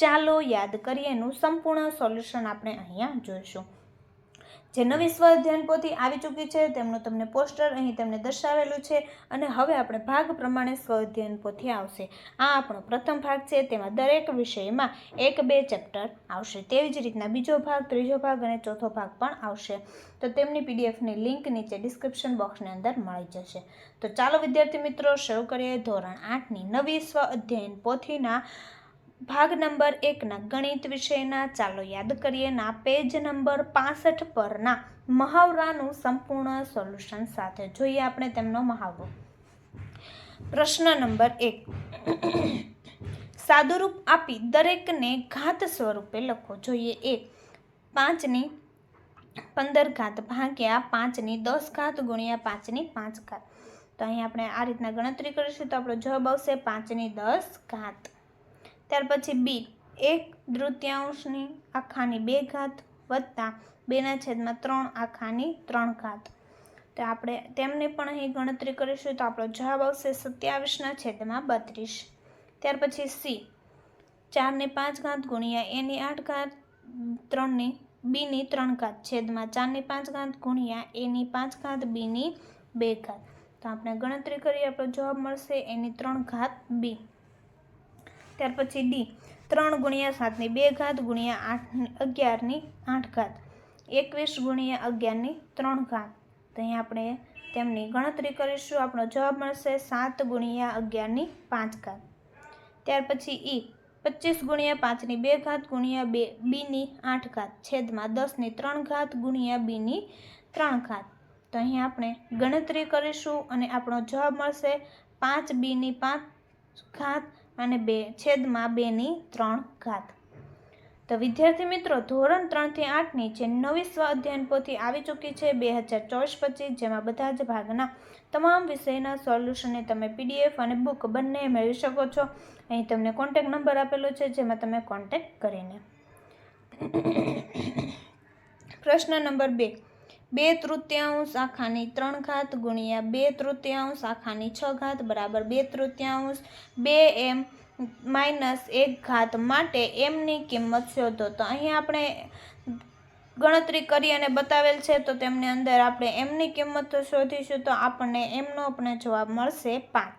ચાલો યાદ કરીએનું સંપૂર્ણ સોલ્યુશન આપણે અહીંયા જોઈશું. જે નવી સ્વ અધ્યયન પોથી આવી ચૂકી છે, તેમનું તમને પોસ્ટર અહીં તેમને દર્શાવેલું છે અને હવે આપણે ભાગ પ્રમાણે સ્વ અધ્યયન પોથી આવશે. આ આપણો પ્રથમ ભાગ છે, તેમાં દરેક વિષયમાં એક બે ચેપ્ટર આવશે. તેવી જ રીતના બીજો ભાગ, ત્રીજો ભાગ અને ચોથો ભાગ પણ આવશે. તો તેમની પીડીએફની લિંક નીચે ડિસ્ક્રિપ્શન બોક્સની અંદર મળી જશે. તો ચાલો વિદ્યાર્થી મિત્રો, શરૂ કરીએ ધોરણ આઠની નવી સ્વ અધ્યયન પોથીના ભાગ નંબર એકના ગણિત વિષયના ચાલો યાદ કરીએ ના પેજ નંબર પાસઠ પરના મહાવરાનું સંપૂર્ણ સોલ્યુશન સાથે જોઈએ આપણે તેમનો મહાવરો. પ્રશ્ન નંબર એક. સાદુરૂપ આપી દરેકને ઘાત સ્વરૂપે લખો. જોઈએ એ. પાંચની પંદર ઘાત ભાગ્યા પાંચની દસ ઘાત ગુણ્યા પાંચની પાંચ ઘાત. તો અહીં આપણે આ રીતના ગણતરી કરીશું તો આપણો જવાબ આવશે પાંચની દસ ઘાત. ત્યાર પછી બી, એક તૃતીયાંશની આખાની બે ઘાત વત્તા બેના છેદમાં ત્રણ આખાની ત્રણ ઘાત. તો આપણે તેમની પણ અહીં ગણતરી કરીશું. તો આપણો જવાબ આવશે સત્યાવીસના છેદમાં બત્રીસ. ત્યાર પછી સી, ચારની પાંચ ઘાત ગુણ્યા એની આઠ ઘાત ત્રણની બીની ત્રણ ઘાત. છેદમાં ચારની પાંચ ઘાત ગુણ્યા એની પાંચ ઘાત બીની બે ઘાત. તો આપણે ગણતરી કરીએ આપણો જવાબ મળશે એની ત્રણ ઘાત બી. ત્યાર પછી ડી. ત્રણ ગુણ્યા સાતની બે ઘાત ગુણ્યા આઠ અગિયારની આઠ ઘાત. એકવીસ ગુણ્યા અગિયારની ત્રણ ઘાત. તો અહીં આપણે તેમની ગણતરી કરીશું. આપણો જવાબ મળશે સાત ગુણ્યા અગિયારની પાંચ ઘાત. ત્યાર પછી ઈ. પચીસ ગુણ્યા પાંચની બે ઘાત ગુણ્યા બે, બીની આઠ ઘાત. છેદમાં દસની ત્રણ ઘાત ગુણ્યા બીની ત્રણ ઘાત. તો અહીં આપણે ગણતરી કરીશું અને આપણો જવાબ મળશે પાંચ બીની પાંચ ઘાત અને બે, છેદમાં બેની ત્રણ ઘાત. તો વિદ્યાર્થી મિત્રો, ધોરણ ત્રણથી આઠની જે નવી સ્વાધ્યાયન પોથી આવી ચૂકી છે બે હજાર ચોવીસ પચીસ, જેમાં બધા જ ભાગના તમામ વિષયના સોલ્યુશનને તમે પીડીએફ અને બુક બંને મેળવી શકો છો. અહીં તમને કોન્ટેક નંબર આપેલો છે, જેમાં તમે કોન્ટેક કરીને. પ્રશ્ન નંબર બે. બે તૃતીયાંશ આખાની ત્રણ ઘાત ગુણ્યા બે તૃતીયાંશ આખાની છ ઘાત બરાબર બે તૃતીયાંશ. બે એમ માઇનસ એક ઘાત માટે એમની કિંમત શોધો. તો અહીં આપણે ગણતરી કરી અને બતાવેલ છે, તો તેમની અંદર આપણે એમની કિંમત શોધીશું, તો આપણને એમનો આપણે જવાબ મળશે પાંચ.